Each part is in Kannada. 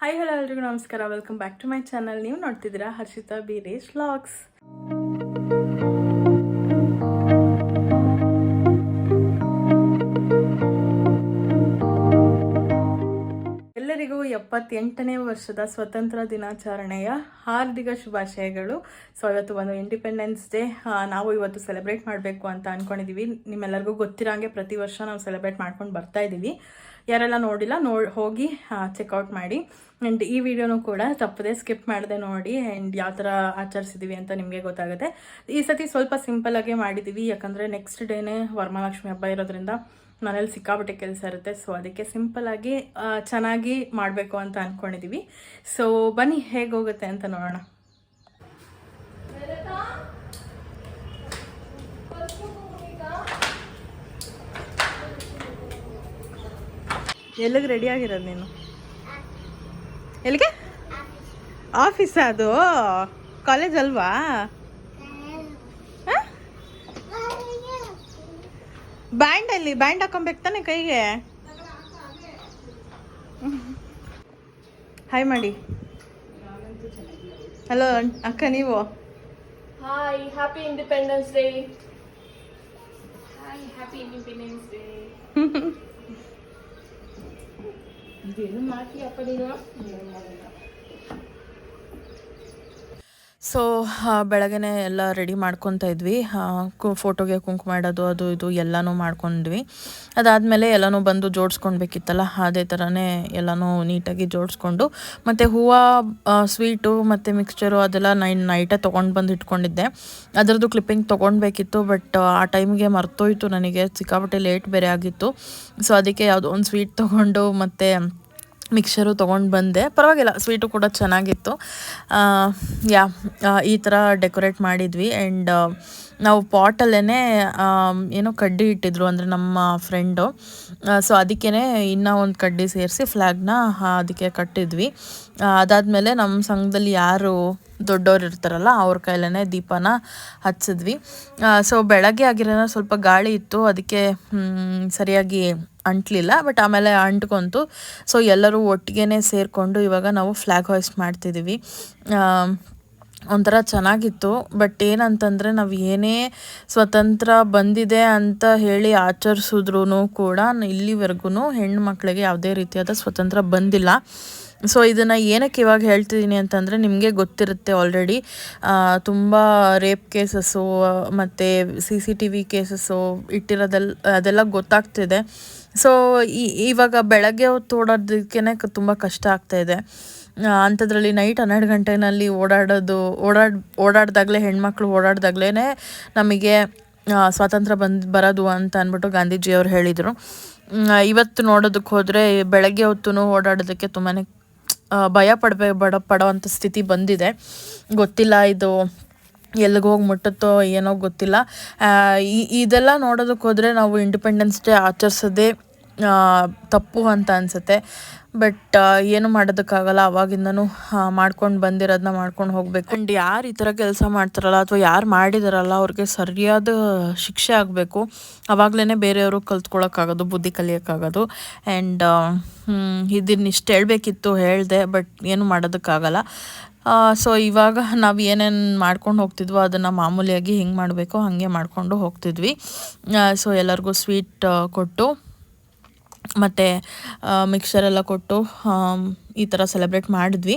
ಹಾಯ್ ಹಲೋ ಎಲ್ರಿಗೂ ನಮಸ್ಕಾರ. Welcome back to my channel ನೀವು ನೋಡ್ತಿದ್ದೀರಾ ಹರ್ಷಿತಾ ಬೀರೇಶ್ ವ್ಲಾಗ್ಸ್ ಎಲ್ಲರಿಗೂ ಎಪ್ಪತ್ತೆಂಟನೇ ವರ್ಷದ ಸ್ವತಂತ್ರ ದಿನಾಚರಣೆಯ ಹಾರ್ದಿಕ ಶುಭಾಶಯಗಳು. ಸೊ ಇವತ್ತು ಒಂದು ಇಂಡಿಪೆಂಡೆನ್ಸ್ ಡೇ ನಾವು ಇವತ್ತು ಸೆಲೆಬ್ರೇಟ್ ಮಾಡಬೇಕು ಅಂತ ಅಂದ್ಕೊಂಡಿದ್ದೀವಿ ನಿಮ್ಮೆಲ್ಲರಿಗೂ ಗೊತ್ತಿರೋಂಗೆ ಪ್ರತಿ ವರ್ಷ ನಾವು ಸೆಲೆಬ್ರೇಟ್ ಮಾಡ್ಕೊಂಡು ಬರ್ತಾ ಇದ್ದೀವಿ ಯಾರೆಲ್ಲ ನೋಡಿಲ್ಲ, ನೋಡಿ, ಹೋಗಿ ಚೆಕ್ಔಟ್ ಮಾಡಿ. ಆ್ಯಂಡ್ ಈ ವಿಡಿಯೋನೂ ಕೂಡ ತಪ್ಪದೆ ಸ್ಕಿಪ್ ಮಾಡದೆ ನೋಡಿ. ಆ್ಯಂಡ್ ಯಾವ ಥರ ಆಚರಿಸಿದ್ದೀವಿ ಅಂತ ನಿಮಗೆ ಗೊತ್ತಾಗುತ್ತೆ. ಈ ಸತಿ ಸ್ವಲ್ಪ ಸಿಂಪಲಾಗೆ ಮಾಡಿದ್ದೀವಿ ಯಾಕಂದರೆ ನೆಕ್ಸ್ಟ್ ಡೇನೇ ವರಮಹಾಲಕ್ಷ್ಮಿ ಹಬ್ಬ ಇರೋದ್ರಿಂದ ಮನೇಲಿ ಸಿಕ್ಕಾಪಟ್ಟೆ ಕೆಲಸ ಇರುತ್ತೆ. ಸೊ ಅದಕ್ಕೆ ಸಿಂಪಲಾಗಿ ಚೆನ್ನಾಗಿ ಮಾಡಬೇಕು ಅಂತ ಅಂದ್ಕೊಂಡಿದ್ದೀವಿ ಸೊ ಬನ್ನಿ, ಹೇಗೆ ಹೋಗುತ್ತೆ ಅಂತ ನೋಡೋಣ. ಎಲ್ಲಿಗೆ ರೆಡಿ ಆಗಿರೋದು ನೀನು? ಎಲ್ಲಿಗೆ? ಆಫೀಸ್ ಅದು? ಕಾಲೇಜ್ ಅಲ್ವಾ? ಬ್ಯಾಂಡ್ ಅಲ್ಲಿ ಬ್ಯಾಂಡ್ ಹಾಕೊಬೇಕು ತಾನೆ ಕೈಗೆ? ಹಾಯ್ ಮಾಡಿ ಹಲೋ ಅಕ್ಕ ನೀವು? Hi happy independence day hi happy independence day ಮಾತಿ ಸೊ ಬೆಳಗ್ಗೆನೆ ಎಲ್ಲ ರೆಡಿ ಮಾಡ್ಕೊತಾ ಇದ್ವಿ. ಫೋಟೋಗೆ ಕುಂಕುಮ ಇಡೋದು, ಅದು ಇದು ಎಲ್ಲನೂ ಮಾಡ್ಕೊಂಡ್ವಿ. ಅದಾದಮೇಲೆ ಎಲ್ಲನೂ ಬಂದು ಜೋಡಿಸ್ಕೊಳ್ಬೇಕಿತ್ತಲ್ಲ ಅದೇ ಥರನೇ ಎಲ್ಲನೂ ನೀಟಾಗಿ ಜೋಡಿಸ್ಕೊಂಡು, ಮತ್ತು ಹೂವು ಸ್ವೀಟು ಮತ್ತು ಮಿಕ್ಸ್ಚರು ಅದೆಲ್ಲ ನೈನ್ ನೈಟೇ ತೊಗೊಂಡು ಬಂದು ಇಟ್ಕೊಂಡಿದ್ದೆ. ಅದರದ್ದು ಕ್ಲಿಪ್ಪಿಂಗ್ ತೊಗೊಳ್ಬೇಕಿತ್ತು ಬಟ್ ಆ ಟೈಮ್ಗೆ ಮರ್ತೋಯ್ತು ನನಗೆ. ಸಿಕ್ಕಾಪಟ್ಟೆ ಲೇಟ್ ಬೇರೆ ಆಗಿತ್ತು. ಸೊ ಅದಕ್ಕೆ ಯಾವುದೋ ಒಂದು ಸ್ವೀಟ್ ತೊಗೊಂಡು, ಮತ್ತು ಮಿಕ್ಸರು ತೊಗೊಂಡು ಬಂದೆ. ಪರವಾಗಿಲ್ಲ ಸ್ವೀಟು ಕೂಡ ಚೆನ್ನಾಗಿತ್ತು. ಯಾ ಈ ಥರ ಡೆಕೋರೇಟ್ ಮಾಡಿದ್ವಿ. ಆ್ಯಂಡ್ ನಾವು ಪಾಟಲ್ಲೇ ಏನೋ ಕಡ್ಡಿ ಇಟ್ಟಿದ್ರು ಅಂದರೆ ನಮ್ಮ ಫ್ರೆಂಡು ಸೊ ಅದಕ್ಕೇ ಇನ್ನೂ ಒಂದು ಕಡ್ಡಿ ಸೇರಿಸಿ ಫ್ಲ್ಯಾಗ್ನ ಅದಕ್ಕೆ ಕಟ್ಟಿದ್ವಿ. ಅದಾದಮೇಲೆ ನಮ್ಮ ಸಂಘದಲ್ಲಿ ಯಾರು ದೊಡ್ಡವ್ರು ಇರ್ತಾರಲ್ಲ, ಅವ್ರ ಕೈಲೇ ದೀಪನ ಹಚ್ಚಿದ್ವಿ. ಸೊ ಬೆಳಗ್ಗೆ ಆಗಿರೋ ಸ್ವಲ್ಪ ಗಾಳಿ ಇತ್ತು. ಅದಕ್ಕೆ ಸರಿಯಾಗಿ ಅಂಟ್ಲಿಲ್ಲ ಬಟ್ ಆಮೇಲೆ ಅಂಟ್ಕೊಂತು. ಸೊ ಎಲ್ಲರೂ ಒಟ್ಟಿಗೆ ಸೇರಿಕೊಂಡು ಇವಾಗ ನಾವು ಫ್ಲ್ಯಾಗ್ ಹಾಯ್ಸ್ಟ್ ಮಾಡ್ತಿದ್ದೀವಿ ಒಂಥರ ಚೆನ್ನಾಗಿತ್ತು ಬಟ್ ಏನಂತಂದರೆ ನಾವು ಏನೇ ಸ್ವತಂತ್ರ ಬಂದಿದೆ ಅಂತ ಹೇಳಿ ಆಚರಿಸಿದ್ರೂ ಕೂಡ ಇಲ್ಲಿವರೆಗೂ ಹೆಣ್ಣು ಮಕ್ಕಳಿಗೆ ಯಾವುದೇ ರೀತಿಯಾದ ಸ್ವತಂತ್ರ ಬಂದಿಲ್ಲ. ಸೊ ಇದನ್ನು ಏನಕ್ಕೆ ಇವಾಗ ಹೇಳ್ತಿದ್ದೀನಿ ಅಂತಂದರೆ ನಿಮಗೆ ಗೊತ್ತಿರುತ್ತೆ ಆಲ್ರೆಡಿ ತುಂಬ ರೇಪ್ ಕೇಸಸ್ಸು ಮತ್ತು C C T V cases ಇಟ್ಟಿರೋದೆಲ್ಲ ಅದೆಲ್ಲ ಗೊತ್ತಾಗ್ತಿದೆ. ಸೊ ಇವಾಗ ಬೆಳಗ್ಗೆ ಹೊತ್ತು ಓಡಾಡೋದಕ್ಕೇ ತುಂಬ ಕಷ್ಟ ಆಗ್ತಾಯಿದೆ ಅಂಥದ್ರಲ್ಲಿ ನೈಟ್ ಹನ್ನೆರಡು ಗಂಟೆನಲ್ಲಿ ಓಡಾಡೋದು, ಓಡಾಡ್, ಓಡಾಡ್ದಾಗಲೇ ಹೆಣ್ಮಕ್ಳು ಓಡಾಡ್ದಾಗ್ಲೇ ನಮಗೆ ಸ್ವಾತಂತ್ರ್ಯ ಬಂದು, ಬರೋದು ಅಂತ ಅಂದ್ಬಿಟ್ಟು ಗಾಂಧೀಜಿಯವರು ಹೇಳಿದರು. ಇವತ್ತು ನೋಡೋದಕ್ಕೆ ಹೋದರೆ ಬೆಳಗ್ಗೆ ಹೊತ್ತು ಓಡಾಡೋದಕ್ಕೆ ತುಂಬಾ ಭಯ ಪಡಬೇ, ಬಡ ಪಡೋವಂಥ ಸ್ಥಿತಿ ಬಂದಿದೆ. ಗೊತ್ತಿಲ್ಲ ಇದು ಎಲ್ಲಿಗೆ ಹೋಗಿ ಮುಟ್ಟುತ್ತೋ ಏನೋ ಗೊತ್ತಿಲ್ಲ. ಇದೆಲ್ಲ ನೋಡೋದಕ್ಕೆ ಹೋದರೆ ನಾವು ಇಂಡಿಪೆಂಡೆನ್ಸ್ ಡೇ ಆಚರಿಸೋದೇ ತಪ್ಪು ಅಂತ ಅನಿಸುತ್ತೆ. ಬಟ್ ಏನು ಮಾಡೋದಕ್ಕಾಗಲ್ಲ. ಅವಾಗಿಂದನೂ ಮಾಡ್ಕೊಂಡು ಬಂದಿರೋದನ್ನ ಮಾಡ್ಕೊಂಡು ಹೋಗಬೇಕು. ಆ್ಯಂಡ್ ಯಾರು ಈ ಥರ ಕೆಲಸ ಮಾಡ್ತಾರಲ್ಲ ಅಥವಾ ಯಾರು ಮಾಡಿದಾರಲ್ಲ, ಅವ್ರಿಗೆ ಸರಿಯಾದ ಶಿಕ್ಷೆ ಆಗಬೇಕು. ಅವಾಗಲೇ ಬೇರೆಯವರು ಕಲ್ತ್ಕೊಳ್ಳೋಕ್ಕಾಗೋದು ಬುದ್ಧಿ ಕಲಿಯೋಕ್ಕಾಗೋದು. ಆ್ಯಂಡ್ ಇದನ್ನ ಇಷ್ಟು ಹೇಳಬೇಕಿತ್ತು, ಹೇಳಿದೆ, ಬಟ್ ಏನು ಮಾಡೋದಕ್ಕಾಗಲ್ಲ. ಸೊ ಇವಾಗ ನಾವು ಏನೇನು ಮಾಡ್ಕೊಂಡು ಹೋಗ್ತಿದ್ವೋ ಅದನ್ನು ಮಾಮೂಲಿಯಾಗಿ ಹೆಂಗೆ ಮಾಡಬೇಕು ಹಾಗೆ ಮಾಡಿಕೊಂಡು ಹೋಗ್ತಿದ್ವಿ. ಸೊ ಎಲ್ಲರಿಗೂ ಸ್ವೀಟ್ ಕೊಟ್ಟು ಮತ್ತು ಮಿಕ್ಸರೆಲ್ಲ ಕೊಟ್ಟು ಈ ಥರ ಸೆಲೆಬ್ರೇಟ್ ಮಾಡಿದ್ವಿ.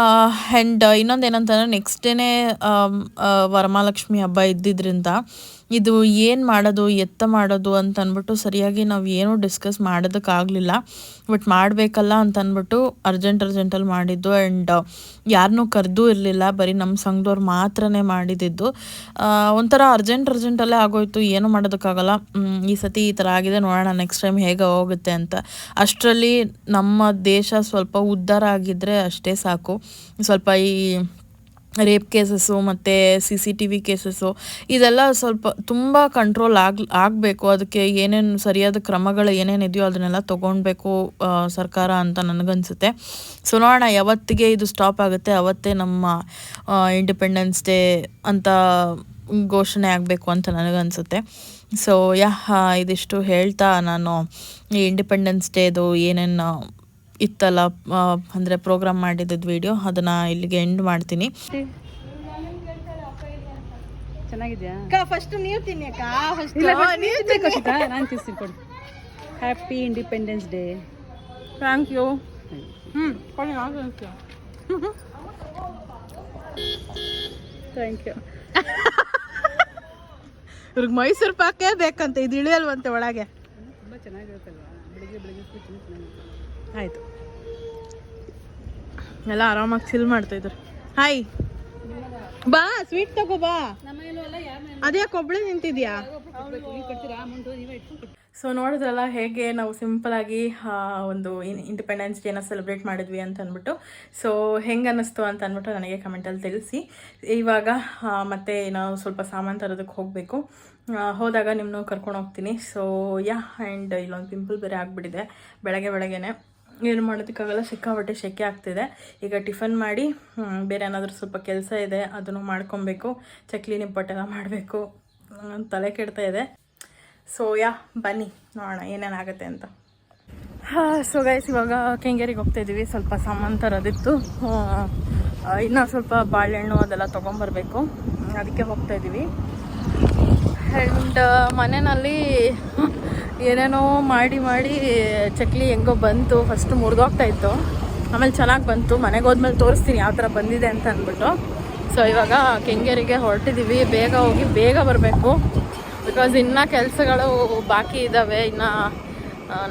ಆ್ಯಂಡ್ ಇನ್ನೊಂದು ಏನಂತಂದರೆ ನೆಕ್ಸ್ಟ್ ಡೇನೇ ವರಮಹಾಲಕ್ಷ್ಮಿ ಹಬ್ಬ ಇದ್ದಿದ್ದರಿಂದ ಇದು ಏನು ಮಾಡೋದು, ಎತ್ತ ಮಾಡೋದು ಅಂತ ಅಂದ್ಬಿಟ್ಟು ಸರಿಯಾಗಿ ನಾವು ಏನೂ ಡಿಸ್ಕಸ್ ಮಾಡೋದಕ್ಕಾಗಲಿಲ್ಲ. ಬಟ್ ಮಾಡಬೇಕಲ್ಲ ಅಂತ ಅಂದ್ಬಿಟ್ಟು ಅರ್ಜೆಂಟ್ ಅರ್ಜೆಂಟಲ್ಲಿ ಮಾಡಿದ್ದು ಆ್ಯಂಡ್ ಯಾರನ್ನೂ ಕರೆದೂ ಇರಲಿಲ್ಲ. ಬರೀ ನಮ್ಮ ಸಂಘದವ್ರು ಮಾತ್ರನೇ ಮಾಡಿದ್ದು. ಒಂಥರ ಅರ್ಜೆಂಟ್ ಅರ್ಜೆಂಟಲ್ಲೇ ಆಗೋಯ್ತು. ಏನು ಮಾಡೋದಕ್ಕಾಗಲ್ಲ. ಈ ಸತಿ ಈ ಥರ ಆಗಿದೆ. ನೋಡೋಣ ನೆಕ್ಸ್ಟ್ ಟೈಮ್ ಹೇಗೆ ಹೋಗುತ್ತೆ ಅಂತ. ಅಷ್ಟರಲ್ಲಿ ನಮ್ಮ ದೇಶ ಸ್ವಲ್ಪ ಉದ್ಧಾರ ಆಗಿದ್ದರೆ ಅಷ್ಟೇ ಸಾಕು. ಸ್ವಲ್ಪ ಈ ರೇಪ್ ಕೇಸಸ್ಸು ಮತ್ತು C C T V cases ಇದೆಲ್ಲ ಸ್ವಲ್ಪ ತುಂಬ ಕಂಟ್ರೋಲ್ ಆಗ್, ಆಗಬೇಕು. ಅದಕ್ಕೆ ಏನೇನು ಸರಿಯಾದ ಕ್ರಮಗಳು ಏನೇನು ಇದೆಯೋ ಅದನ್ನೆಲ್ಲ ತೊಗೊಳ್ಬೇಕು ಸರ್ಕಾರ ಅಂತ ನನಗನ್ಸುತ್ತೆ. ಸೊ ನೋಡೋಣ, ಯಾವತ್ತಿಗೆ ಇದು ಸ್ಟಾಪ್ ಆಗುತ್ತೆ, ಅವತ್ತೇ ನಮ್ಮ ಇಂಡಿಪೆಂಡೆನ್ಸ್ ಡೇ ಅಂತ ಘೋಷಣೆ ಆಗಬೇಕು ಅಂತ ನನಗನ್ಸುತ್ತೆ. ಸೊ ಯಾ ಇದಿಷ್ಟು ಹೇಳ್ತಾ ನಾನು ಈ ಇಂಡಿಪೆಂಡೆನ್ಸ್ ಡೇದು ಏನೇನು ಇತ್ತಲ್ಲ ಅಂದರೆ ಪ್ರೋಗ್ರಾಮ್ ಮಾಡಿದ್ದು ವಿಡಿಯೋ ಅದನ್ನು ಇಲ್ಲಿಗೆ ಎಂಡ್ ಮಾಡ್ತೀನಿ. ಚೆನ್ನಾಗಿದ್ಯಾ? ಫಸ್ಟ್ ನೀವು ತಿನ್ನಿ ಅಕ್ಕ. ಫಸ್ಟ್ ನಾನು ತಿನ್ಸ್ತೀನಿ ಕೊಡಿ. Happy independence day thank you ಹ್ಞೂ ಕೊಡಿ ನಾನು ಥ್ಯಾಂಕ್ ಯು ಇವ್ರಿಗೆ ಮೈಸೂರು ಪಾಕೇ ಬೇಕಂತ ಇದು ಇಳಿಯಲ್ವಂತೆ ಒಳಗೆ. ತುಂಬ ಚೆನ್ನಾಗಿರುತ್ತಲ್ವಾ? ಬೆಳಿಗ್ಗೆ ಬೆಳಿಗ್ಗೆ ಆಯಿತು. ಎಲ್ಲ ಆರಾಮಾಗಿ ಚಿಲ್ ಮಾಡ್ತಾಯಿದ್ರು ಹಾಯ್ ಬಾ ಸ್ವೀಟ್ ತಗೋ ಬಾ. ಅದೇ ಕೊಬ್ಬಳಿ ನಿಂತಿದ್ಯಾ ಸೊ ನೋಡಿದ್ರಲ್ಲ ಹೇಗೆ ನಾವು ಸಿಂಪಲಾಗಿ ಒಂದು ಇಂಡಿಪೆಂಡೆನ್ಸ್ ಡೇನ ಸೆಲೆಬ್ರೇಟ್ ಮಾಡಿದ್ವಿ ಅಂತ ಅಂದ್ಬಿಟ್ಟು. ಸೊ ಹೆಂಗೆ ಅನ್ನಿಸ್ತು ಅಂತ ಅಂದ್ಬಿಟ್ಟು ನನಗೆ ಕಮೆಂಟಲ್ಲಿ ತಿಳಿಸಿ. ಇವಾಗ ಮತ್ತೆ ನಾವು ಸ್ವಲ್ಪ ಸಾಮಾನು ತರೋದಕ್ಕೆ ಹೋಗಬೇಕು. ಹೋದಾಗ ನಿಮ್ಮನ್ನು ಕರ್ಕೊಂಡು ಹೋಗ್ತೀನಿ. ಸೊ ಯಾ ಆ್ಯಂಡ್ ಇಲ್ಲೊಂದು ಪಿಂಪಲ್ ಬೇರೆ ಆಗಿಬಿಟ್ಟಿದೆ. ಬೆಳಗ್ಗೆ, ಬೆಳಗ್ಗೆನೆ. ಏನು ಮಾಡೋದಕ್ಕಾಗಲ್ಲ, ಸಿಕ್ಕಾಪಟ್ಟೆ ಸೆಕೆ ಆಗ್ತಿದೆ. ಈಗ ಟಿಫನ್ ಮಾಡಿ ಬೇರೆ ಏನಾದರೂ ಸ್ವಲ್ಪ ಕೆಲಸ ಇದೆ, ಅದನ್ನು ಮಾಡ್ಕೊಬೇಕು. ಚಕ್ಲಿ ನಿಪ್ಪಟ್ಟೆಲ್ಲ ಮಾಡಬೇಕು. ತಲೆ ಕೆಡ್ತಾ ಇದೆ. ಸೋಯಾ ಬನ್ನಿ, ನೋಡೋಣ ಏನೇನಾಗುತ್ತೆ ಅಂತ. ಸೊ ಗೈಸ್ ಇವಾಗ ಕೆಂಗೇರಿಗೆ ಹೋಗ್ತಾ ಇದ್ದೀವಿ. ಸ್ವಲ್ಪ ಸಾಮಾನು ತರೋದಿತ್ತು. ಇನ್ನೂ ಸ್ವಲ್ಪ ಬಾಳೆಹಣ್ಣು ಅದೆಲ್ಲ ತೊಗೊಂಬರ್ಬೇಕು. ಅದಕ್ಕೆ ಹೋಗ್ತಾ ಇದ್ದೀವಿ. ಆ್ಯಂಡ್ ಮನೆಯಲ್ಲಿ ಏನೇನೋ ಮಾಡಿ ಮಾಡಿ ಚಕ್ಲಿ ಹೆಂಗೋ ಬಂತು. ಫಸ್ಟ್ ಮುರಿದೋಗ್ತಾ ಇತ್ತು. ಆಮೇಲೆ ಚೆನ್ನಾಗಿ ಬಂತು. ಮನೆಗೆ ಹೋದ್ಮೇಲೆ ತೋರಿಸ್ತೀನಿ ಯಾವ ಥರ ಬಂದಿದೆ ಅಂತ ಅಂದ್ಬಿಟ್ಟು. ಸೊ ಇವಾಗ ಕೆಂಗೇರಿಗೆ ಹೊರಟಿದ್ದೀವಿ ಬೇಗ ಹೋಗಿ ಬೇಗ ಬರಬೇಕು. ಬಿಕಾಸ್ ಇನ್ನೂ ಕೆಲಸಗಳು ಬಾಕಿ ಇದ್ದಾವೆ ಇನ್ನು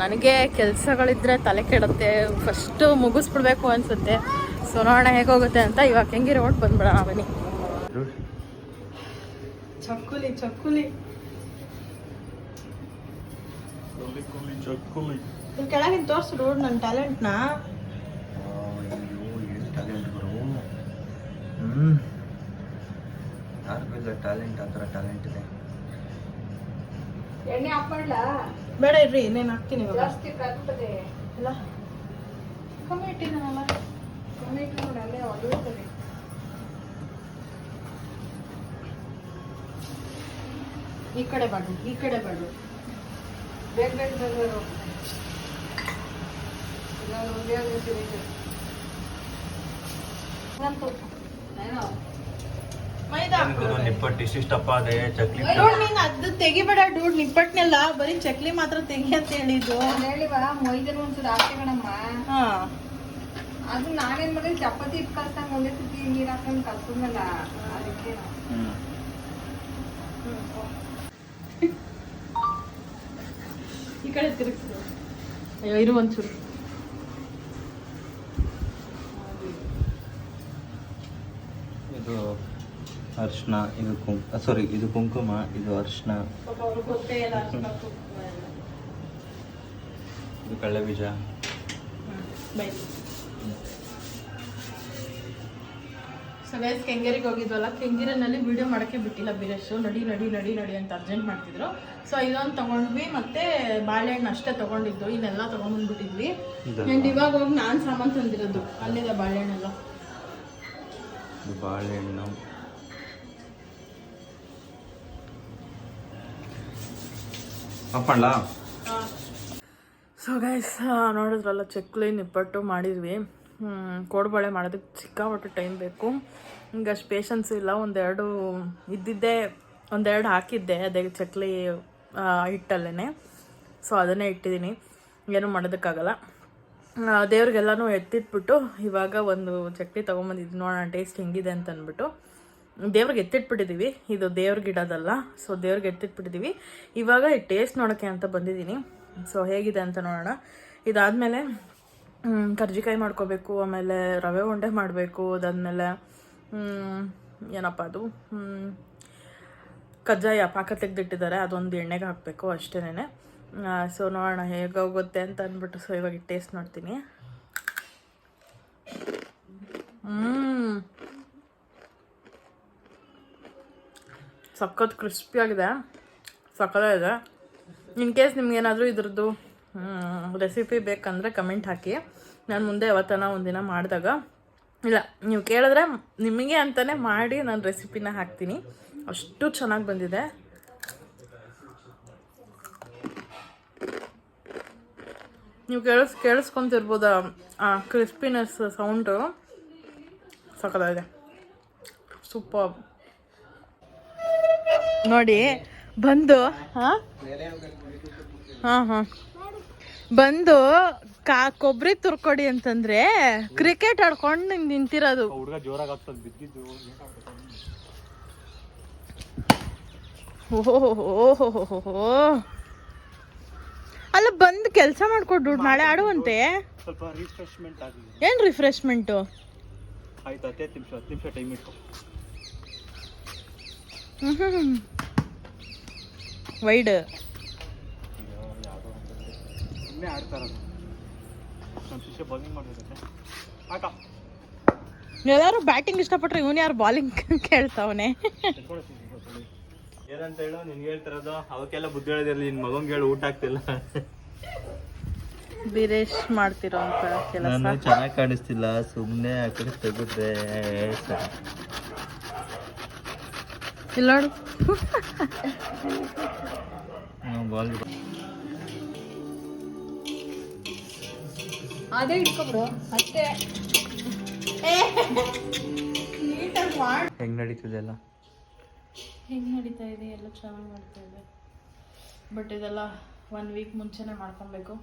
ನನಗೆ ಕೆಲಸಗಳಿದ್ರೆ ತಲೆ ಕೆಡುತ್ತೆ. ಫಸ್ಟು ಮುಗಿಸ್ಬಿಡ್ಬೇಕು ಅನಿಸುತ್ತೆ. ಸೊ ನೋಡೋಣ ಹೇಗೋಗುತ್ತೆ ಅಂತ ಇವಾಗ ಕೆಂಗೇರಿ ಹೊಟ್ಟು ಬಂದ್ಬಿಡೋಣ ಬನ್ನಿ. ಚಕ್ಕುಲಿ ಚಕ್ಕುಲಿ. ಕೆಳಗಿನ ತೋರಿಸು ರೋಡ್ ನನ್ನ ಟ್ಯಾಲೆಂಟ್ನ ಟ್ಯಾಲೆಂಟ್ ಆ ಥರ ಟ್ಯಾಲೆಂಟ್ ಇದೆ? ಎಣ್ಣೆ ಆಫ್ ಮಾಡ್ಲಾ ಬೇಡ ಇರ್ರಿ ಇನ್ನೇನು ಹಾಕ್ತೀನಿ ಇವಾಗ. ಜಾಸ್ತಿ ಕರ್ತದೆ ಇಲ್ಲ. ಕಮ್ಮಿ ಇಟ್ಟಿದ್ದಾನಲ್ಲ. ಕಮ್ಮಿ ಇಟ್ಟು ನೋಡಿ ಅಲ್ಲೇ ಒಳ್ಳೆತದೆ ಈ ಕಡೆ ಬಾಡು ಈ ಕಡೆ ಬಾಡು ಬೇಗ ಬೇಗ ಬೇಗ ನಾನು ನಿಪ್ಪಟ್ಟು ಇಷ್ಟಿಷ್ಟಪ್ಪ ಅದೇ ಚಕ್ಲಿ ನೀನ್ ಅದು ತೆಗಿಬೇಡ ಡೂಡ್ ನಿಪ್ಪಟ್ನೆಲ್ಲ ಬರೀ ಚಕ್ಲಿ ಮಾತ್ರ ತೆಗಿ ಅಂತ ಹೇಳಿದ್ದು. ಹೇಳಿವಾ ಮೊಯ್ದನ ಒಂಚೂರು ಹಾಕಿ ಮೇಡಮ್ಮ ಹಾ. ಅದು ನಾನೇನ್ ಮಾಡಿದ್ರೆ ಚಪಾತಿ ಇಟ್ಟು ಕಲ್ಸಂಗ್ ಒಂದೇ ಸತಿ ನೀರ್ ಹಾಕೊಂಡ್ ಕಲ್ತಂಗಲ್ಲ ಅದಕ್ಕೆ. ಈ ಕಡೆ ತಿರುಗಿಸು. ಅಯ್ಯೋ ಇರು ಒಂಚೂರು. ಇದು ಅರ್ಶಿನ ಇದು ಕುಂಕುಮ ಸಾರಿ ಇದು ಕುಂಕುಮ ಇದು ಅರ್ಶಿನ. ಇದು ಕಳ್ಳೆ ಬೀಜ. ಬೈ ಸೊ ಗೈಸ್ ಕೆಂಗೇರಿಗೆ ಹೋಗಿದ್ವಲ್ಲ ಕೆಂಗೇರಿನಲ್ಲಿ ವಿಡಿಯೋ ಮಾಡೋಕ್ಕೆ ಬಿಟ್ಟಿಲ್ಲ ಬೀರೇಶು. ನಡಿ ನಡಿ ನಡಿ ನಡಿ ಅಂತ ಅರ್ಜೆಂಟ್ ಮಾಡ್ತಿದ್ರು. ಸೊ ಇದೊಂದು ತಗೊಂಡ್ವಿ ಮತ್ತೆ ಬಾಳೆಹಣ್ಣು ಅಷ್ಟೇ ತೊಗೊಂಡಿದ್ದು. ಇನ್ನೆಲ್ಲ ತೊಗೊಂಡ್ಬಿಟ್ಟಿದ್ವಿ? ಆ್ಯಂಡ್ ಇವಾಗ ಹೋಗಿ ನಾನು ಸಾಮಾನು ತಂದಿರೋದು. ಅಲ್ಲಿದೆ ಬಾಳೆಹಣ್ಣೆಲ್ಲ. ಬಾಳೆಹಣ್ಣು. ಸೊ ಗೈಸ್ ನೋಡಿದ್ರಲ್ಲ ಲೈನ್ ನಿಬ್ಬಟ್ಟು ಮಾಡಿದ್ವಿ. ಕೋಡ್ಬಳೆ ಮಾಡೋದಕ್ಕೆ ಸಿಕ್ಕಾಪಟ್ಟು ಟೈಮ್ ಬೇಕು. ಹಿಂಗೆ ಅಷ್ಟು ಪೇಷನ್ಸ್ ಇಲ್ಲ. ಒಂದೆರಡು ಇದ್ದಿದ್ದೆ, ಒಂದೆರಡು ಹಾಕಿದ್ದೆ. ಅದೇ ಚಕ್ಲಿ ಹಿಟ್ಟಲ್ಲೇ ಸೊ ಅದನ್ನೇ ಇಟ್ಟಿದ್ದೀನಿ. ಏನೂ ಮಾಡೋದಕ್ಕಾಗಲ್ಲ. ದೇವ್ರಿಗೆಲ್ಲನೂ ಎತ್ತಿಟ್ಬಿಟ್ಟು ಇವಾಗ ಒಂದು ಚಕ್ಲಿ ತೊಗೊಂಬಂದಿದ್ದು ನೋಡೋಣ ಟೇಸ್ಟ್ ಹೆಂಗಿದೆ ಅಂತ ಅಂದ್ಬಿಟ್ಟು. ದೇವ್ರಿಗೆ ಎತ್ತಿಟ್ಬಿಟ್ಟಿದ್ದೀವಿ ಇದು ದೇವ್ರಿಗೆ ಇಡೋದಲ್ಲ ಸೊ ದೇವ್ರಿಗೆ ಎತ್ತಿಟ್ಬಿಟ್ಟಿದ್ದೀವಿ ಇವಾಗ ಈ ಟೇಸ್ಟ್ ನೋಡೋಕ್ಕೆ ಅಂತ ಬಂದಿದ್ದೀನಿ. ಸೊ ಹೇಗಿದೆ ಅಂತ ನೋಡೋಣ. ಇದಾದಮೇಲೆ ಕರ್ಜಿಕಾಯಿ ಮಾಡ್ಕೋಬೇಕು, ಆಮೇಲೆ ರವೆ ಉಂಡೆ ಮಾಡಬೇಕು, ಅದಾದಮೇಲೆ ಏನಪ್ಪ ಅದು? ಕಜ್ಜಾಯ ಪಾಕ ತೆಗೆದಿಟ್ಟಿದ್ದಾರೆ ಅದೊಂದು ಎಣ್ಣೆಗೆ ಹಾಕಬೇಕು ಅಷ್ಟೇನೆ ಸೊ ನೋಡೋಣ ಹೇಗೋಗುತ್ತೆ ಅಂತ ಅಂದ್ಬಿಟ್ಟು ಸೊ ಇವಾಗ ಟೇಸ್ಟ್ ನೋಡ್ತೀನಿ. ಸಖತ್ ಕ್ರಿಸ್ಪಿಯಾಗಿದೆ ಇದೆ ಇನ್ ಕೇಸ್ ನಿಮ್ಗೇನಾದರೂ ಇದ್ರದ್ದು ರೆಸಿಪಿ ಬೇಕಂದರೆ ಕಮೆಂಟ್ ಹಾಕಿ. ನಾನು ಮುಂದೆ ಯಾವತ್ತನ ಒಂದಿನ ಮಾಡಿದಾಗ. ಇಲ್ಲ, ನೀವು ಕೇಳಿದ್ರೆ ನಿಮಗೆ ಅಂತಲೇ ಮಾಡಿ ನಾನು ರೆಸಿಪಿನ ಹಾಕ್ತೀನಿ. ಅಷ್ಟು ಚೆನ್ನಾಗಿ ಬಂದಿದೆ. ನೀವು ಕೇಳಿಸ್, ಕೇಳಿಸ್ಕೊಂತಿರ್ಬೋದ? ಆ ಕ್ರಿಸ್ಪಿನೆಸ್ ಸೌಂಡು ಸಖತ್ತಾಗಿದೆ ಸೂಪರ್. ನೋಡಿ, ಬಂದು, ಹಾಂ? ಹಾಂ ಹಾಂ. ಬಂದು ಕಾ ಕೊಬ್ಬರಿ ತುರ್ಕೊಡಿ ಅಂತಂದ್ರೆ ಕ್ರಿಕೆಟ್ ಆಡ್ಕೊಂಡು ನಿಂತಿರೋದು. ಹುಡುಗ ಜೋರಾಗಿ ಆಗ್ತದೆ ಬಿದ್ದಿದ್ದು ಓಹೋ ಅಲ್ಲ ಬಂದು ಕೆಲಸ ಮಾಡ್ಕೊಡು ನಾಳೆ ಆಡುವಂತೆ? ಸ್ವಲ್ಪ ರಿಫ್ರೆಶ್ಮೆಂಟ್ ಆಗಿದೆ ಏನು ರಿಫ್ರೆಶ್ಮೆಂಟು ಆಯ್ತು ಹತ್ತೈದು ನಿಮಿಷ ಹತ್ತು ನಿಮಿಷ ಟೈಮ್ ಇಟ್ಟು ವೈಡ್ ಸುಮ್ಮನೆ ಆಡ್ತಾ ಇರೋದು. ನಮ್ಮ ಶಿಷ್ಯ ಬೌಲಿಂಗ್ ಮಾಡಿರುತ್ತೆ ಆಟ ಎಲ್ಲರೂ ಬ್ಯಾಟಿಂಗ್ ಇಷ್ಟಪಟ್ರೆ ಇವನು ಯಾರು ಬಾಲಿಂಗ್ ಕೇಳ್ತಾವನೆ? ಏನಂತ ಹೇಳು? ನಿನ್ಗೆ ಹೇಳ್ತಿರೋದು? ಅವಕ್ಕೆಲ್ಲ ಬುದ್ಧಿ ಹೇಳಿದಿರಲಿ. ನಿನ್ ಮಗಂಗೆ ಹೇಳು ಊಟ ಆಗ್ತಿಲ್ಲ ಬೀರೇಶ್ ಮಾಡ್ತಿರೋ ಅಂತ ಕೆಲಸ. ನಾನು ಚೆನ್ನಾಗಿ ಕಾಣಿಸ್ತಿಲ್ಲ. ಸುಮ್ಮನೆ ಆ ಕಡೆ ತೆಗೆದ್ರೆ ಇಲ್ಲ ನೋಡು ಬಾಲ್ ಅದೇ ಇಟ್ಕೊಬ್ರು ಅಷ್ಟೇ ಹೆಂಗ್ ನಡೀತಿದೆ ಎಲ್ಲ? ಹೆಂಗ್ ನಡೀತಾ ಇದೆ? ಎಲ್ಲ ಚೆನ್ನಾಗಿ ಮಾಡ್ತಾ ಇದೆ. ಬಟ್ ಇದೆಲ್ಲ ಒನ್ ವೀಕ್ ಮುಂಚೆನೇ ಮಾಡ್ಕೊಬೇಕು.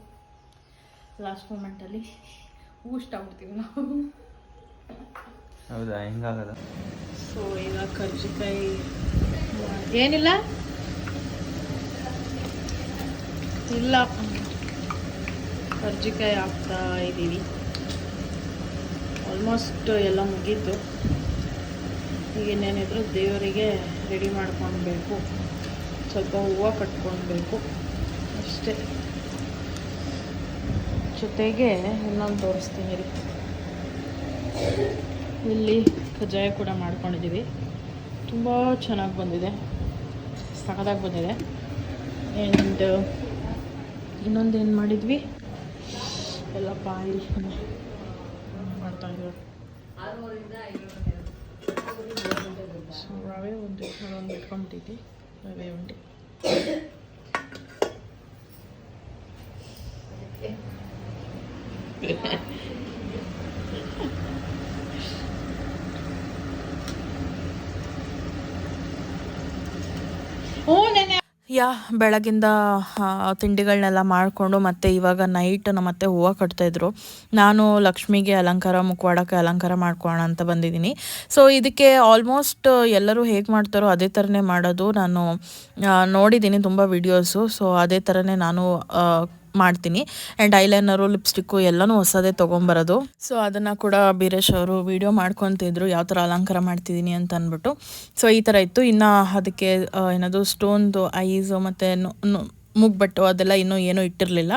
ಲಾಸ್ಟ್ ಮೂಮೆಂಟಲ್ಲಿ ಊಷ್ಟ ಆಗ್ಬಿಡ್ತೀವಿ ನಾವು. ಹೌದಾ? ಹೆಂಗಾಗದ? ಸೊ ಈಗ ಕರ್ಜಿಕಾಯಿ ಏನಿಲ್ಲ? ಇಲ್ಲ. ಕರ್ಜಿಕಾಯಿ ಹಾಕ್ತಾ ಇದ್ದೀವಿ. ಆಲ್ಮೋಸ್ಟ್ ಎಲ್ಲ ಮುಗೀತು. ಈಗ ಇನ್ನೇನಿದ್ರು ದೇವರಿಗೆ ರೆಡಿ ಮಾಡ್ಕೊಳ್ಬೇಕು. ಸ್ವಲ್ಪ ಹೂವು ಕಟ್ಕೊಳ್ಬೇಕು. ಅಷ್ಟೇ. ಜೊತೆಗೆ ಇನ್ನೊಂದು ತೋರಿಸ್ತೀನಿ ರೀ. ಇಲ್ಲಿ ಕಜ್ಜಾಯ ಕೂಡ ಮಾಡ್ಕೊಂಡಿದ್ದೀವಿ. ತುಂಬ ಚೆನ್ನಾಗಿ ಬಂದಿದೆ. ಸಖತ್ತಾಗಿ ಬಂದಿದೆ. ಆ್ಯಂಡ್ ಇನ್ನೊಂದು ಏನು ಮಾಡಿದ್ವಿ? ಎಲ್ಲ ಬಾಯಿಲ್ ಮಾಡ್ತಾ ಇದ್ದೀವಿ ಸೊ ರವೆ ಉಂಡೆ ನಾನೊಂದು ಇಟ್ಕೊಂಬಿಟ್ಟಿದ್ದೆ ರವೆ ಉಂಡೆ ಯಾ ಬೆಳಗಿಂದ ತಿಂಡಿಗಳನ್ನೆಲ್ಲ ಮಾಡಿಕೊಂಡು ಮತ್ತೆ ಇವಾಗ ನೈಟ್ ನಮ್ಮ ಮತ್ತೆ ಹೂವು ಕಟ್ತಾಯಿದ್ರು ನಾನು ಲಕ್ಷ್ಮಿಗೆ ಅಲಂಕಾರ ಮುಖವಾಡಕ್ಕೆ ಅಲಂಕಾರ ಮಾಡ್ಕೋಣ ಅಂತ ಬಂದಿದ್ದೀನಿ. ಸೊ ಇದಕ್ಕೆ ಆಲ್ಮೋಸ್ಟ್ ಎಲ್ಲರೂ ಹೇಗೆ ಮಾಡ್ತಾರೋ ಅದೇ ಥರನೇ ಮಾಡೋದು. ನಾನು ನೋಡಿದ್ದೀನಿ ತುಂಬ ವಿಡಿಯೋಸು ಸೊ ಅದೇ ಥರನೇ ನಾನು ಮಾಡ್ತೀನಿ. ಆ್ಯಂಡ್ ಐಲೈನರು ಲಿಪ್ಸ್ಟಿಕ್ಕು ಎಲ್ಲನೂ ಹೊಸದೇ ತೊಗೊಂಬರೋದು. ಸೊ ಅದನ್ನು ಕೂಡ ಬೀರೇಶ್ ಅವರು ವಿಡಿಯೋ ಮಾಡ್ಕೊತಿದ್ರು, ಯಾವ ಥರ ಅಲಂಕಾರ ಮಾಡ್ತಿದ್ದೀನಿ ಅಂತ ಅಂದ್ಬಿಟ್ಟು. ಸೊ ಈ ಥರ ಇತ್ತು. ಇನ್ನು ಅದಕ್ಕೆ ಏನದು ಸ್ಟೋನ್ದು ಐಸು ಮತ್ತು ಮುಗ್ಬಟ್ಟು ಅದೆಲ್ಲ ಇನ್ನೂ ಏನೂ ಇಟ್ಟಿರಲಿಲ್ಲ.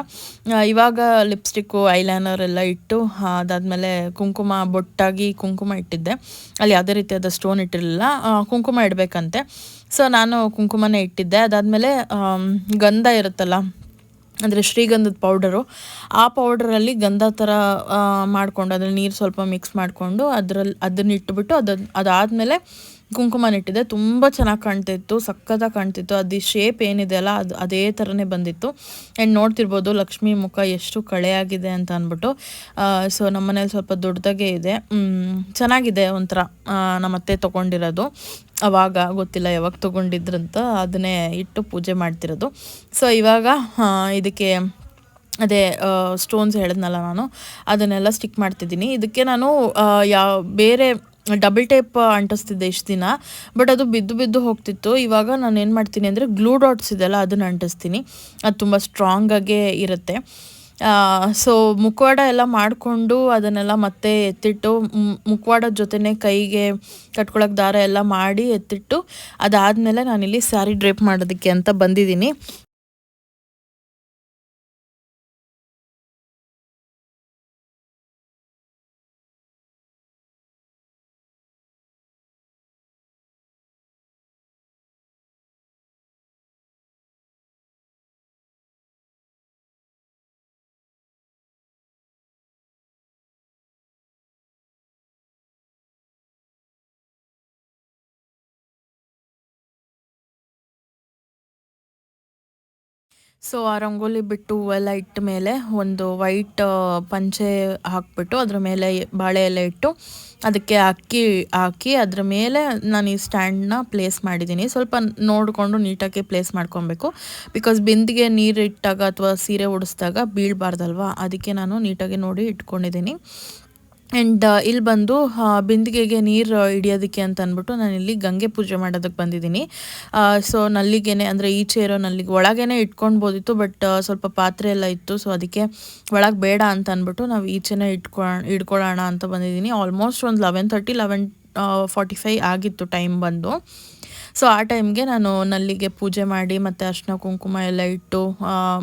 ಇವಾಗ ಲಿಪ್ಸ್ಟಿಕ್ಕು ಐಲೈನರ್ ಎಲ್ಲ ಇಟ್ಟು ಅದಾದ್ಮೇಲೆ ಕುಂಕುಮ, ಬೊಟ್ಟಾಗಿ ಕುಂಕುಮ ಇಟ್ಟಿದ್ದೆ. ಅಲ್ಲಿ ಯಾವುದೇ ರೀತಿಯಾದ ಸ್ಟೋನ್ ಇಟ್ಟಿರಲಿಲ್ಲ. ಕುಂಕುಮ ಇಡಬೇಕಂತೆ. ಸೊ ನಾನು ಕುಂಕುಮನೇ ಇಟ್ಟಿದ್ದೆ. ಅದಾದಮೇಲೆ ಗಂಧ ಇರುತ್ತಲ್ಲ ಅಂದರೆ ಶ್ರೀಗಂಧದ ಪೌಡರು, ಆ ಪೌಡರಲ್ಲಿ ಗಂಧ ಥರ ಮಾಡಿಕೊಂಡು, ಅದರಲ್ಲಿ ನೀರು ಸ್ವಲ್ಪ ಮಿಕ್ಸ್ ಮಾಡಿಕೊಂಡು ಅದ್ರಲ್ಲಿ ಅದನ್ನ ಇಟ್ಬಿಟ್ಟು ಅದು ಅದಾದಮೇಲೆ ಕುಂಕುಮನ ಇಟ್ಟಿದ್ದೆ ತುಂಬ ಚೆನ್ನಾಗಿ ಕಾಣ್ತಿತ್ತು, ಸಖತ್ತಾಗಿ ಕಾಣ್ತಿತ್ತು. ಅದು ಶೇಪ್ ಏನಿದೆ ಅಲ್ಲ, ಅದು ಅದೇ ಥರನೇ ಬಂದಿತ್ತು. ಆ್ಯಂಡ್ ನೋಡ್ತಿರ್ಬೋದು, ಲಕ್ಷ್ಮಿ ಮುಖ ಎಷ್ಟು ಕಳೆಯಾಗಿದೆ ಅಂತ ಅಂದ್ಬಿಟ್ಟು. ಸೊ ನಮ್ಮ ಮನೇಲಿ ಸ್ವಲ್ಪ ದೊಡ್ಡದಾಗೆ ಇದೆ. ಚೆನ್ನಾಗಿದೆ ಒಂಥರ. ನಮ್ಮ ಅತ್ತೆ ತೊಗೊಂಡಿರೋದು. ಅವಾಗ ಗೊತ್ತಿಲ್ಲ, ಯಾವಾಗ ತೊಗೊಂಡಿದ್ರಂತ ಅದನ್ನೇ ಇಟ್ಟು ಪೂಜೆ ಮಾಡ್ತಿರೋದು. ಸೊ ಇವಾಗ ಇದಕ್ಕೆ ಅದೇ ಸ್ಟೋನ್ಸ್ ಹೇಳಿದ್ನಲ್ಲ ನಾನು. ಅದನ್ನೆಲ್ಲ ಸ್ಟಿಕ್ ಮಾಡ್ತಿದ್ದೀನಿ. ಇದಕ್ಕೆ ನಾನು ಯಾವ, ಬೇರೆ ಡಬಲ್ ಟೇಪ್ ಅಂಟಿಸ್ತಿದ್ದೆ ಇಷ್ಟು ದಿನ. ಬಟ್ ಅದು ಬಿದ್ದು ಬಿದ್ದು ಹೋಗ್ತಿತ್ತು. ಇವಾಗ ನಾನು ಏನು ಮಾಡ್ತೀನಿ ಅಂದರೆ ಗ್ಲೂ ಡಾಟ್ಸ್ ಇದೆಲ್ಲ ಅದನ್ನು ಅಂಟಿಸ್ತೀನಿ. ಅದು ತುಂಬ ಸ್ಟ್ರಾಂಗಾಗೇ ಇರುತ್ತೆ. ಸೊ ಮುಖವಾಡ ಎಲ್ಲ ಮಾಡಿಕೊಂಡು ಅದನ್ನೆಲ್ಲ ಮತ್ತೆ ಎತ್ತಿಟ್ಟು ಮುಖವಾಡ ಜೊತೆನೇ ಕೈಗೆ ಕಟ್ಕೊಳಕ್ಕೆ ದಾರ ಎಲ್ಲ ಮಾಡಿ ಎತ್ತಿಟ್ಟು ಅದಾದಮೇಲೆ ನಾನಿಲ್ಲಿ ಸ್ಯಾರಿ ಡ್ರೇಪ್ ಮಾಡೋದಕ್ಕೆ ಅಂತ ಬಂದಿದ್ದೀನಿ. ಸೊ ಆ ರಂಗೋಲಿ ಬಿಟ್ಟು ಹೂವೆಲ್ಲ ಇಟ್ಟ ಮೇಲೆ ಒಂದು ವೈಟ್ ಪಂಚೆ ಹಾಕ್ಬಿಟ್ಟು ಅದ್ರ ಮೇಲೆ ಬಾಳೆ ಎಲೆ ಇಟ್ಟು ಅದಕ್ಕೆ ಅಕ್ಕಿ ಹಾಕಿ ಅದ್ರ ಮೇಲೆ ನಾನು ಈ ಸ್ಟ್ಯಾಂಡ್ನ ಪ್ಲೇಸ್ ಮಾಡಿದ್ದೀನಿ. ಸ್ವಲ್ಪ ನೋಡಿಕೊಂಡು ನೀಟಾಗಿ ಪ್ಲೇಸ್ ಮಾಡ್ಕೊಬೇಕು. ಬಿಕಾಸ್ ಬಿಂದಿಗೆ ನೀರು ಇಟ್ಟಾಗ ಅಥವಾ ಸೀರೆ ಉಡಿಸಿದಾಗ ಬೀಳಬಾರ್ದಲ್ವಾ? ಅದಕ್ಕೆ ನಾನು ನೀಟಾಗಿ ನೋಡಿ ಇಟ್ಕೊಂಡಿದ್ದೀನಿ. ಆ್ಯಂಡ್ ಇಲ್ಲಿ ಬಂದು ಬಿಂದಿಗೆಗೆ ನೀರು ಹಿಡಿಯೋದಕ್ಕೆ ಅಂತ ಅಂದ್ಬಿಟ್ಟು ನಾನು ಇಲ್ಲಿ ಗಂಗೆ ಪೂಜೆ ಮಾಡೋದಕ್ಕೆ ಬಂದಿದ್ದೀನಿ. ಸೊ ನಲ್ಲಿಗೆನೆ, ಅಂದರೆ ಈಚೆ ಇರೋ ನಲ್ಲಿಗೆ ಒಳಗೇನೆ ಇಟ್ಕೊಳ್ಬೋದಿತ್ತು ಬಟ್ ಸ್ವಲ್ಪ ಪಾತ್ರೆ ಎಲ್ಲ ಇತ್ತು ಸೊ ಅದಕ್ಕೆ ಒಳಗೆ ಬೇಡ ಅಂತ ಅಂದ್ಬಿಟ್ಟು ನಾವು ಈಚೆನೇ ಇಟ್ಕೊ ಇಟ್ಕೊಳ್ಳೋಣ ಅಂತ ಬಂದಿದ್ದೀನಿ. ಆಲ್ಮೋಸ್ಟ್ ಒಂದು eleven thirty eleven forty five ಆಗಿತ್ತು ಟೈಮ್ ಬಂದು. ಸೊ ಆ ಟೈಮ್ಗೆ ನಾನು ನಲ್ಲಿಗೆ ಪೂಜೆ ಮಾಡಿ ಮತ್ತು ಅರ್ಶಿನ ಕುಂಕುಮ ಎಲ್ಲ ಇಟ್ಟು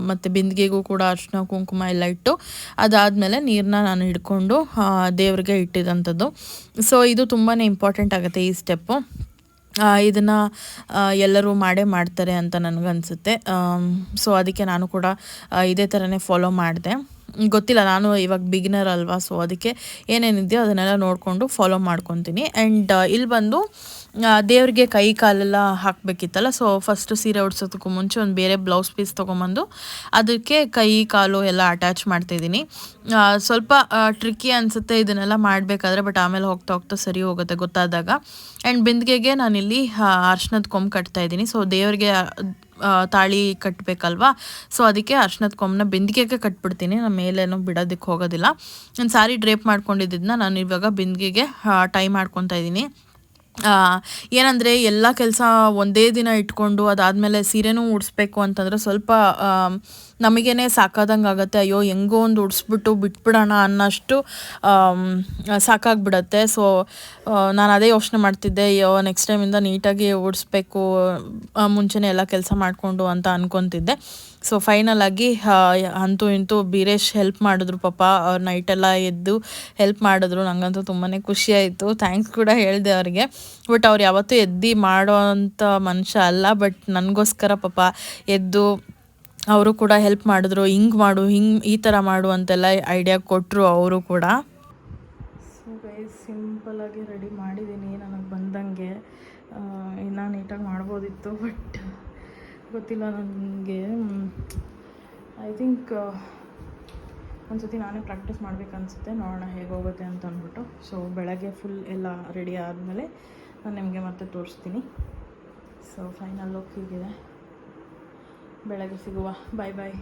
ಮತ್ತು ಬಿಂದಿಗೆಗೂ ಕೂಡ ಅರ್ಶಿನ ಕುಂಕುಮ ಎಲ್ಲ ಇಟ್ಟು, ಅದಾದಮೇಲೆ ನೀರನ್ನ ನಾನು ಹಿಡ್ಕೊಂಡು ದೇವ್ರಿಗೆ ಇಟ್ಟಿದಂಥದ್ದು. ಸೊ ಇದು ತುಂಬಾ ಇಂಪಾರ್ಟೆಂಟ್ ಆಗುತ್ತೆ ಈ ಸ್ಟೆಪ್ಪು ಇದನ್ನು ಎಲ್ಲರೂ ಮಾಡೇ ಮಾಡ್ತಾರೆ ಅಂತ ನನಗನ್ಸುತ್ತೆ. ಸೊ ಅದಕ್ಕೆ ನಾನು ಕೂಡ ಇದೇ ಥರನೇ ಫಾಲೋ ಮಾಡಿದೆ. ಗೊತ್ತಿಲ್ಲ, ನಾನು ಇವಾಗ ಬಿಗಿನರ್ ಅಲ್ವಾ ಸೊ ಅದಕ್ಕೆ ಏನೇನಿದೆಯೋ ಅದನ್ನೆಲ್ಲ ನೋಡಿಕೊಂಡು ಫಾಲೋ ಮಾಡ್ಕೊತೀನಿ. ಆ್ಯಂಡ್ ಇಲ್ಲಿ ಬಂದು ದೇವರಿಗೆ ಕೈ ಕಾಲೆಲ್ಲ ಹಾಕಬೇಕಿತ್ತಲ್ಲ ಸೊ ಫಸ್ಟು ಸೀರೆ ಉಡ್ಸೋದಕ್ಕೂ ಮುಂಚೆ ಒಂದು ಬೇರೆ ಬ್ಲೌಸ್ ಪೀಸ್ ತೊಗೊಂಬಂದು ಅದಕ್ಕೆ ಕೈ, ಕಾಲು ಎಲ್ಲ ಅಟ್ಯಾಚ್ ಮಾಡ್ತಾಯಿದ್ದೀನಿ ಸ್ವಲ್ಪ ಟ್ರಿಕ್ಕಿ ಅನಿಸುತ್ತೆ ಇದನ್ನೆಲ್ಲ ಮಾಡಬೇಕಾದ್ರೆ ಬಟ್ ಆಮೇಲೆ ಹೋಗ್ತಾ ಹೋಗ್ತಾ ಸರಿ ಹೋಗುತ್ತೆ ಗೊತ್ತಾದಾಗ. ಆ್ಯಂಡ್ ಬಿಂದಿಗೆಗೆ ನಾನಿಲ್ಲಿ ಅರ್ಶನದ ಕೊಂಬು ಕಟ್ತಾ ಇದ್ದೀನಿ ಸೊ ದೇವ್ರಿಗೆ ತಾಳಿ ಕಟ್ಟಬೇಕಲ್ವಾ ಸೊ ಅದಕ್ಕೆ ಅರ್ಶನದ ಕೊಂಬನ ಬಿಂದಿಗೆಗೆ ಕಟ್ಬಿಡ್ತೀನಿ. ನಾನು ಮೇಲೇನು ಬಿಡೋದಕ್ಕೆ ಹೋಗೋದಿಲ್ಲ. ನಾನು ಸಾರಿ ಡ್ರೇಪ್ ಮಾಡ್ಕೊಂಡಿದ್ದನ್ನ ನಾನು ಇವಾಗ ಬಿಂದಿಗೆಗೆ ಟೈ ಮಾಡ್ಕೊತಾ ಇದ್ದೀನಿ ಏನಂದರೆ ಎಲ್ಲ ಕೆಲಸ ಒಂದೇ ದಿನ ಇಟ್ಕೊಂಡು ಅದಾದಮೇಲೆ ಸೀರೆನೂ ಉಡಿಸ್ಬೇಕು ಅಂತಂದರೆ ಸ್ವಲ್ಪ ನಮಗೇನೆ ಸಾಕಾದಂಗೆ ಆಗುತ್ತೆ. ಅಯ್ಯೋ, ಹೆಂಗೋ ಒಂದು ಉಡಿಸ್ಬಿಟ್ಟು ಬಿಟ್ಬಿಡೋಣ ಅನ್ನೋಷ್ಟು ಸಾಕಾಗ್ಬಿಡತ್ತೆ. ಸೊ ನಾನು ಅದೇ ಯೋಚನೆ ಮಾಡ್ತಿದ್ದೆ. ಅಯ್ಯೋ ನೆಕ್ಸ್ಟ್ ಟೈಮಿಂದ ನೀಟಾಗಿ ಉಡಿಸ್ಬೇಕು ಮುಂಚೆನೇ ಎಲ್ಲ ಕೆಲಸ ಮಾಡಿಕೊಂಡು ಅಂತ ಅನ್ಕೊತಿದ್ದೆ. ಸೊ ಫೈನಲ್ ಆಗಿ ಅಂತೂ ಇಂತೂ ಬೀರೇಶ್ ಹೆಲ್ಪ್ ಮಾಡಿದ್ರು ಪಾಪ. ಅವ್ರು ನೈಟೆಲ್ಲ ಎದ್ದು ಹೆಲ್ಪ್ ಮಾಡಿದ್ರು. ನನಗಂತೂ ತುಂಬಾ ಖುಷಿ ಆಯಿತು. ಥ್ಯಾಂಕ್ಸ್ ಕೂಡ ಹೇಳಿದೆ ಅವ್ರಿಗೆ. ಬಟ್ ಅವ್ರು ಯಾವತ್ತೂ ಎದ್ದು ಮಾಡೋ ಅಂಥ ಮನುಷ್ಯ ಅಲ್ಲ. ಬಟ್ ನನಗೋಸ್ಕರ ಪಾಪ ಎದ್ದು ಅವರು ಕೂಡ ಹೆಲ್ಪ್ ಮಾಡಿದ್ರು. ಹಿಂಗೆ ಮಾಡು, ಹಿಂಗೆ ಈ ಥರ ಮಾಡು ಅಂತೆಲ್ಲ ಐಡಿಯಾ ಕೊಟ್ಟರು ಅವರು ಕೂಡ. ಸೊ ಸಿಂಪಲಾಗಿ ರೆಡಿ ಮಾಡಿದ್ದೀನಿ. ನನಗೆ ಬಂದಂಗೆ. ಇನ್ನೂ ನೀಟಾಗಿ ಮಾಡ್ಬೋದಿತ್ತು ಬಟ್ ಗೊತ್ತಿಲ್ಲ ನನಗೆ. ಐ ಥಿಂಕ್ ಒಂದ್ಸತಿ ನಾನೇ ಪ್ರಾಕ್ಟೀಸ್ ಮಾಡ್ಬೇಕು ಅನಿಸುತ್ತೆ ನೋಡೋಣ ಹೇಗೆ ಅಂತ ಅಂದ್ಬಿಟ್ಟು. ಸೊ ಬೆಳಗ್ಗೆ ಫುಲ್ ಎಲ್ಲ ರೆಡಿ ಆದಮೇಲೆ ನಾನು ನಿಮಗೆ ಮತ್ತೆ ತೋರಿಸ್ತೀನಿ. ಸೊ ಫೈನಲ್ ಲುಕ್ ಹೀಗಿದೆ. ಬೆಳಗ್ಗೆ ಸಿಗುವ. ಬಾಯ್ ಬಾಯ್